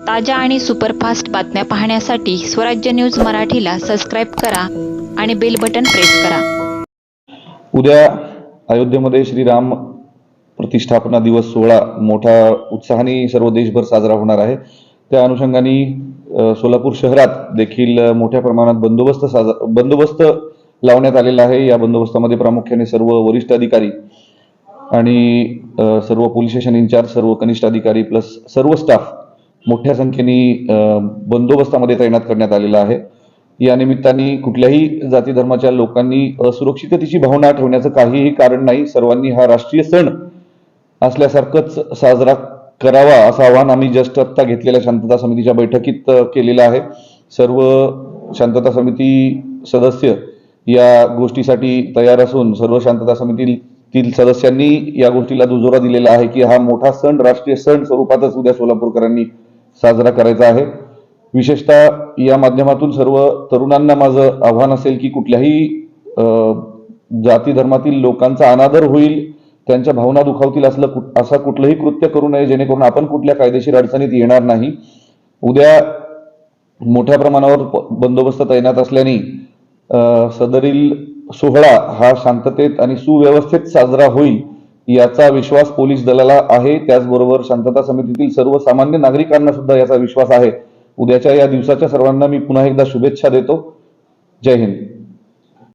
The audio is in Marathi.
ताज्या आणि सुपरफास्ट बातम्या पाहण्यासाठी स्वराज्य न्यूज मराठीला सबस्क्राईब करा आणि बेल बटन प्रेस करा. उद्या अयोध्येमध्ये श्रीराम प्रतिष्ठापना दिवस सोहळा मोठ्या उत्साहाने सर्व देशभर साजरा होणार आहे. त्या अनुषंगाने सोलापूर शहरात देखील मोठ्या प्रमाणात बंदोबस्त साजरा बंदोबस्त लावण्यात आलेला आहे. या बंदोबस्तामध्ये प्रामुख्याने सर्व वरिष्ठ अधिकारी आणि सर्व पोलीस स्टेशन इन्चार्ज सर्व कनिष्ठ अधिकारी प्लस सर्व स्टाफ मोठ्या संख्येने बंदोबस्तामध्ये तैनात करण्यात आलेला आहे. या निमित्ताने कुठल्याही जाती धर्माच्या लोकांनी असुरक्षिततेची भावना ठेवण्याचं काहीही कारण नाही. सर्वांनी हा राष्ट्रीय सण असल्यासारखंच साजरा करावा असं आवाहन आम्ही जस्ट आत्ता घेतलेल्या शांतता समितीच्या बैठकीत केलेलं आहे. सर्व शांतता समिती सदस्य या गोष्टीसाठी तयार असून सर्व शांतता समितीतील सदस्यांनी या गोष्टीला दुजोरा दिलेला आहे की हा मोठा सण राष्ट्रीय सण स्वरूपातच उद्या सोलापूरकरांनी साजरा करायचा आहे. विशेषतः या माध्यमातून सर्व तरुणांना माझं आव्हान असेल की कुठल्याही जाती धर्मातील लोकांचा अनादर होईल त्यांच्या भावना दुखावतील असलं कुठ- असं कुठलंही कृत्य करू नये जेणेकरून आपण कुठल्या कायदेशीर अडचणीत येणार नाही. उद्या मोठ्या प्रमाणावर बंदोबस्त तैनात असल्याने सदरील सोहळा हा शांततेत आणि सुव्यवस्थेत साजरा होईल. याचा विश्वास पोलीस दलाला आहे. त्याचबरोबर शांतता समितीतील सर्व सामान्य नागरिकांना सुद्धा याचा विश्वास आहे. उद्याच्या या दिवसाच्या सर्वांना मी पुन्हा एकदा शुभेच्छा देतो. जय हिंद.